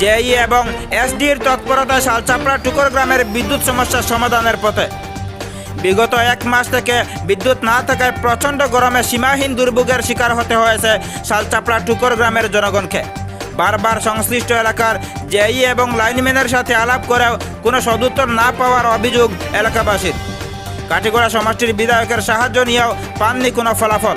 জেই এবং এসডির তৎপরতায় শালচাপড়া টুকর গ্রামের বিদ্যুৎ সমস্যার সমাধানের পথে। বিগত এক মাস থেকে বিদ্যুৎ না থাকায় প্রচণ্ড গরমে সীমাহীন দুর্ভোগের শিকার হতে হয়েছে শালচাপড়া টুকর গ্রামের জনগণকে। বারবার সংশ্লিষ্ট এলাকার জেই এবং লাইনম্যানের সাথে আলাপ করেও কোনো সদুত্তর না পাওয়ার অভিযোগ এলাকাবাসীর। কাটিগড়া সমষ্টির বিধায়কের সাহায্য নিয়েও পাননি কোনো ফলাফল।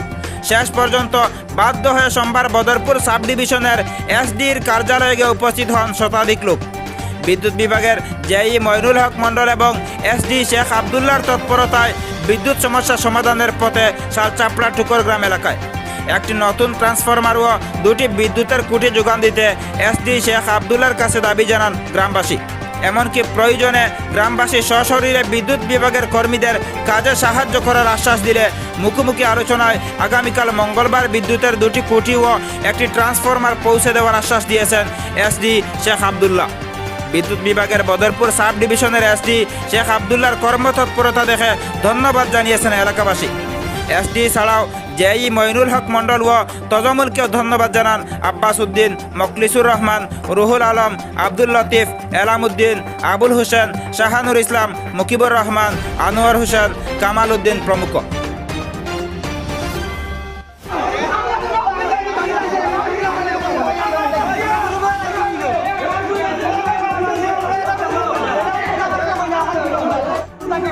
শেষ পর্যন্ত বাধ্য হয়ে সোমবার বদরপুর সাব ডিভিশনের এসডির কার্যালয়ে গিয়ে উপস্থিত হন শতাধিক লোক। বিদ্যুৎ বিভাগের জেই মইনুল হক মণ্ডল এবং এসডি শেখ আবদুল্লার তৎপরতায় বিদ্যুৎ সমস্যা সমাধানের পথে শালচাপড়া টুকর গ্রাম এলাকায়। একটি নতুন ট্রান্সফরমার ও দুটি বিদ্যুতের কুটি যোগান দিতে এসডি শেখ আবদুল্লার কাছে দাবি জানান গ্রামবাসী। এমনকি প্রয়োজনে গ্রামবাসী সশরীরে বিদ্যুৎ বিভাগের কর্মীদের কাজে সাহায্য করার আশ্বাস দিলে মুখোমুখি আলোচনায় আগামীকাল মঙ্গলবার বিদ্যুতের দুটি কুটি ও একটি ট্রান্সফরমার পৌঁছে দেওয়ার আশ্বাস দিয়েছেন এসডি শেখ আবদুল্লাহ। বিদ্যুৎ বিভাগের বদরপুর সাব ডিভিশনের এসডি শেখ আবদুল্লার কর্মতৎপরতা দেখে ধন্যবাদ জানিয়েছেন এলাকাবাসী। এসডি ছাড়াও জেই মইনুল হক মণ্ডল ও তজমুলকেও ধন্যবাদ জানান আব্বাস উদ্দিন মকলিসুর রহমান, রুহুল আলম, আব্দুল লতিফ এলাম উদ্দিন আবুল হোসেন, শাহানুর ইসলাম, মুকিবুর রহমান, আনোয়ার হোসেন, কামাল উদ্দিন প্রমুখ।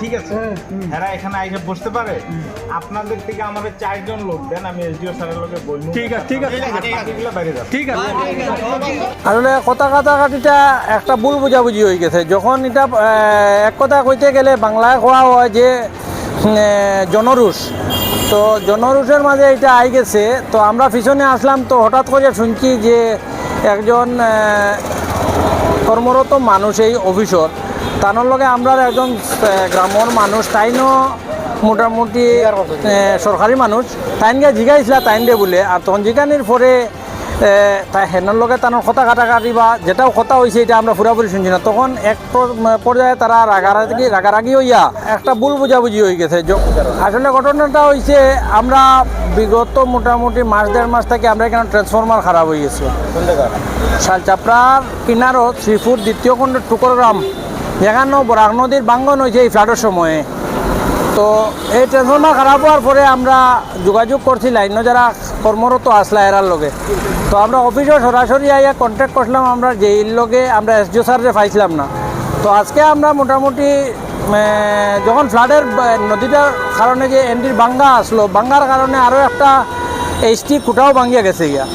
ঠিক আছে? এরা এখানে আইসে বসতে পারে? আপনাদের থেকে আমাদের চারজন লোক দেন আমি এসডিও স্যারের লোকে বলব ঠিক আছে ঠিক আছে ঠিক আছে। আসলে কথা কাটাকাটিটা একটা ভুল বুঝাবুঝি হয়ে গেছে। যখন এটা এক কথা কইতে গেলে বাংলায় কোয়া হয় যে জনরুষ। তো জনরুষের মাঝে এটা আই গেছে। তো আমরা পিছনে আসলাম তো হঠাৎ করে শুনছি যে একজন কর্মরত মানুষ এই অফিসর। তানোর লগে আমরা একজন গ্রামের মানুষ তাইনও মোটামুটি সরকারি মানুষ। তাইনকে জিগাইছিলা তাইন দে বলে। আর তখন জিগানির পরে তাই হেনের লগে তানোর কথা কাটাকাটি বা যেটাও কথা হয়েছে এটা আমরা পুরাপুরি শুনছি না। তখন এক পর্যায়ে তারা রাগারাগি রাগারাগি হইয়া একটা ভুল বুঝাবুঝি হয়ে গেছে। আসলে ঘটনাটা হয়েছে আমরা বিগত মোটামুটি মাস দেড় মাস থেকে আমরা এখানে ট্রান্সফরমার খারাপ হয়ে গেছে। শালচাপড়ার কিনারত শ্রীপুর দ্বিতীয় খণ্ড টুকরগ্রাম। যেখানে বরাক নদীর বাঙ্গন হয়েছে এই ফ্লাডের সময়ে। তো এই ট্রান্সফরমার খারাপ হওয়ার পরে আমরা যোগাযোগ করছি লাইন যারা কর্মরত আসলা এরার লগে। তো আমরা অফিসে সরাসরি আইয়া কন্ট্যাক্ট করছিলাম আমরা, যেই লগে আমরা এসডিও স্যারে পাইছিলাম না। তো আজকে আমরা মোটামুটি যখন ফ্লাডের নদীটার কারণে যে এন্ডির বাঙ্গা আসলো, বাঙ্গার কারণে আরও একটা এইচটি খুঁটাও ভাঙিয়া গেছে গিয়া।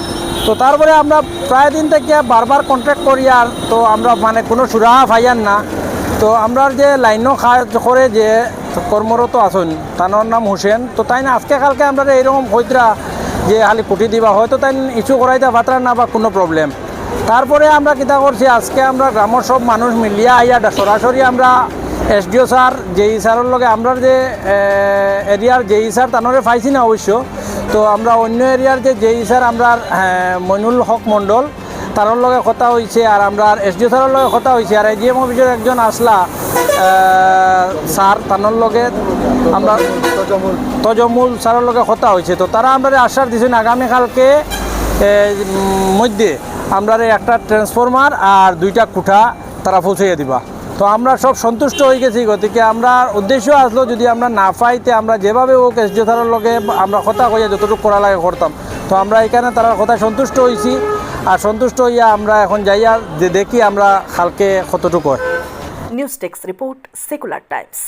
তো তারপরে আমরা প্রায় দিন থেকে বারবার কন্ট্যাক্ট করি আর, তো আমরা মানে কোনো সুরাহা পাইয়ার না। তো আমরা যে লাইনও কাজ করে যে কর্মরত আছেন তার নাম হোসেন। তো তাই না, আজকে কালকে আমরা এইরকম হইতরা যে খালি কুটি দিবা, হয়তো তাই ইস্যু করাইতে পাত্রা না বা কোনো প্রবলেম তারপরে আমরা কিতা করছি, আজকে আমরা গ্রামের সব মানুষ মিলিয়া আইয়া সরাসরি আমরা এসডিও স্যার যেই স্যারের লগে আমরা যে এরিয়ার যেই স্যার তানরে পাইছি না অবশ্য। তো আমরা অন্য এরিয়ার যে যেই স্যার আমরা মইনুল হক মণ্ডল তার লগে কথা হয়েছে আর আমরা এসডিও স্যারের লগে কথা হয়েছে আর এজিএম অফিসের একজন আসলা স্যার তানোর লগে আমরা তজমুল। স্যারের লগে কথা হয়েছে তো তারা আমরা আশ্বাস দিয়েছেন আগামীকালকে মধ্যে আমরা একটা ট্রান্সফরমার আর দুইটা কুঠা তারা পৌঁছাইয়া দিবা। তো আমরা সব সন্তুষ্ট হয়ে গেছি গতিকে আমরা উদ্দেশ্য আসলো যদি আমরা না পাইতে আমরা যেভাবে ও এসডিও স্যারের লগে আমরা কথা কইয়া যতটুকু করা লাগে করতাম। তো আমরা এখানে তার কথা সন্তুষ্ট হয়েছি আর সন্তুষ্ট হইয়া আমরা এখন যাইয়া দেখি আমরা কালকে কতটুকু news text report Secular Times.